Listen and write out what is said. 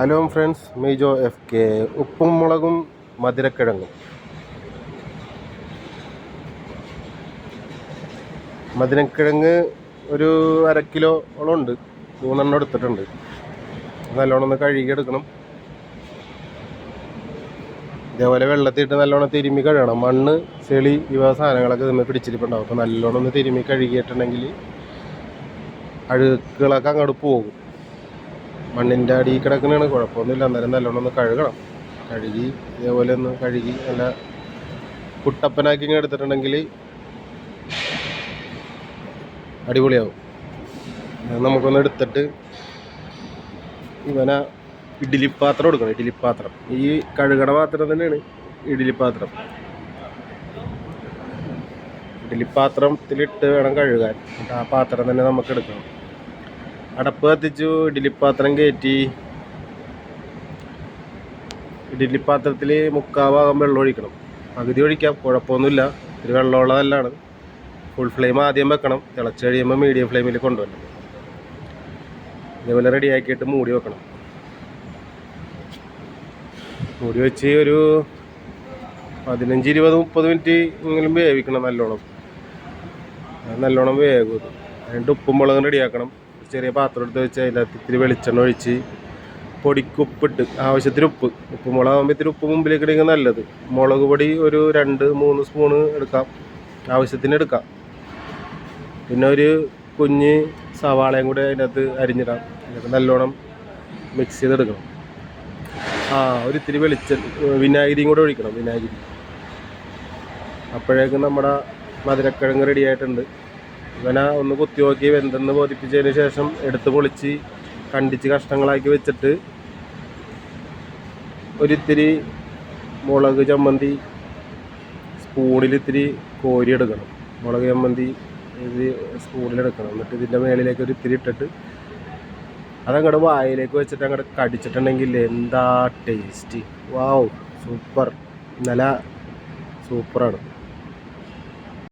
Hello friends മീജോ F K ഉപ്പും മുളകും മധുരക്കിഴങ്ങും. മധുരക്കിഴങ്ങ് ഒരു അര കിലോ ഓളം ഉണ്ട്. മൂന്നെണ്ണം എടുത്തിട്ടുണ്ട്. നല്ലോണം ഒന്ന് കഴുകിയെടുക്കണം. ഇതേപോലെ വെള്ളത്തിട്ട് നല്ലോണം തിരുമ്മി കഴുകണം. മണ്ണ് ചെളി ഇവ സാധനങ്ങളൊക്കെ ഇതിന്മേൽ പിടിച്ചിരിപ്പുണ്ടാവും അപ്പോൾ നല്ലോണം ഒന്ന് തിരുമ്മി കഴുകിയിട്ടുണ്ടെങ്കിൽ അഴുക്കുകളൊക്കെ അങ്ങോട്ട് പോകും. മണ്ണിന്റെ അടിയിൽ കിടക്കുന്നതാണ് കുഴപ്പമൊന്നുമില്ല. അന്നേരം നല്ലോണം ഒന്ന് കഴുകണം. കഴുകി ഇതേപോലെ ഒന്ന് കഴുകി നല്ല കുട്ടപ്പനാക്കി ഇങ്ങനെ എടുത്തിട്ടുണ്ടെങ്കിൽ അടിപൊളിയാവും. നമുക്കൊന്ന് എടുത്തിട്ട് ഇവനെ ഇഡ്ഡലി പാത്രം എടുക്കണം ഇഡ്ഡലി പാത്രം ഈ കഴുകണ പാത്രം തന്നെയാണ് ഇഡ്ഡലി പാത്രം ഇഡ്ഡലി പാത്രത്തിലിട്ട് വേണം കഴുകാൻ. ആ പാത്രം തന്നെ നമുക്ക് എടുക്കണം. അടപ്പ് കത്തിച്ചു ഇഡലിപ്പാത്രം പാത്രം കയറ്റി. ഇഡലിപ്പാത്രത്തിൽ മുക്കാഭാഗം മുക്കാ ഭാഗം വെള്ളം ഒഴിക്കണം. പകുതി ഒഴിക്കാം കുഴപ്പമൊന്നുമില്ല. ഒരു വെള്ളമുള്ള നല്ലതാണ് ഫുൾ ഫ്ലെയിം ആദ്യം വെക്കണം. തിളച്ച് കഴിയുമ്പോൾ മീഡിയം ഫ്ലെയിമിൽ കൊണ്ടുവരണം. ഇതേപോലെ റെഡിയാക്കിയിട്ട് മൂടി വെക്കണം. മൂടി വെച്ച് ഒരു പതിനഞ്ച് ഇരുപത് മുപ്പത് മിനിറ്റ് എങ്കിലും വേവിക്കണം നല്ലോണം. നല്ലോണം വേകും. അതിന്റെ ഉപ്പും മുളകും റെഡിയാക്കണം ചെറിയ പാത്രം എടുത്ത് വെച്ച് അതിനകത്ത് ഇത്തിരി വെളിച്ചെണ്ണ ഒഴിച്ച് പൊടിക്ക് ഉപ്പിട്ട് ആവശ്യത്തിന് ഉപ്പ്. ഉപ്പ് മുളകാകുമ്പോൾ ഇത്തിരി ഉപ്പ് മുമ്പിലേക്ക് ഇടുക നല്ലത്. മുളക് പൊടി ഒരു രണ്ട് മൂന്ന് സ്പൂണ് എടുക്കാം. ആവശ്യത്തിന് എടുക്കാം. പിന്നെ ഒരു കുഞ്ഞ് സവാളയും കൂടി അതിനകത്ത് അരിഞ്ഞിടാം. എന്നിട്ട് നല്ലോണം മിക്സ് ചെയ്തെടുക്കണം. ആ ഒരു ഇത്തിരി വെളിച്ച വിനാഗിരിയും കൂടെ ഒഴിക്കണം വിനാഗിരി. അപ്പോഴേക്കും നമ്മുടെ മധുരക്കിഴങ്ങ് റെഡി ആയിട്ടുണ്ട്. ഇവനെ ഒന്ന് കുത്തി നോക്കി വെന്തെന്ന് ബോധിപ്പിച്ചതിന് ശേഷം എടുത്ത് പൊളിച്ച് കണ്ടിച്ച് കഷ്ണങ്ങളാക്കി വെച്ചിട്ട് ഒരിത്തിരി മുളക് ചമ്മന്തി സ്പൂണിൽ ഇത്തിരി കോരി എടുക്കണം. മുളക് ചമ്മന്തി ഇത് സ്പൂണിലെടുക്കണം എന്നിട്ട് ഇതിന്റെ മേളിലേക്ക് ഒരു ഇത്തിരി ഇട്ടിട്ട് അതങ്ങോട്ട് വായിലേക്ക് വെച്ചിട്ട് അങ്ങോട്ട് കടിച്ചിട്ടുണ്ടെങ്കിൽ എന്താ ടേസ്റ്റ് വാവ് സൂപ്പർ നല്ല സൂപ്പറാണ്.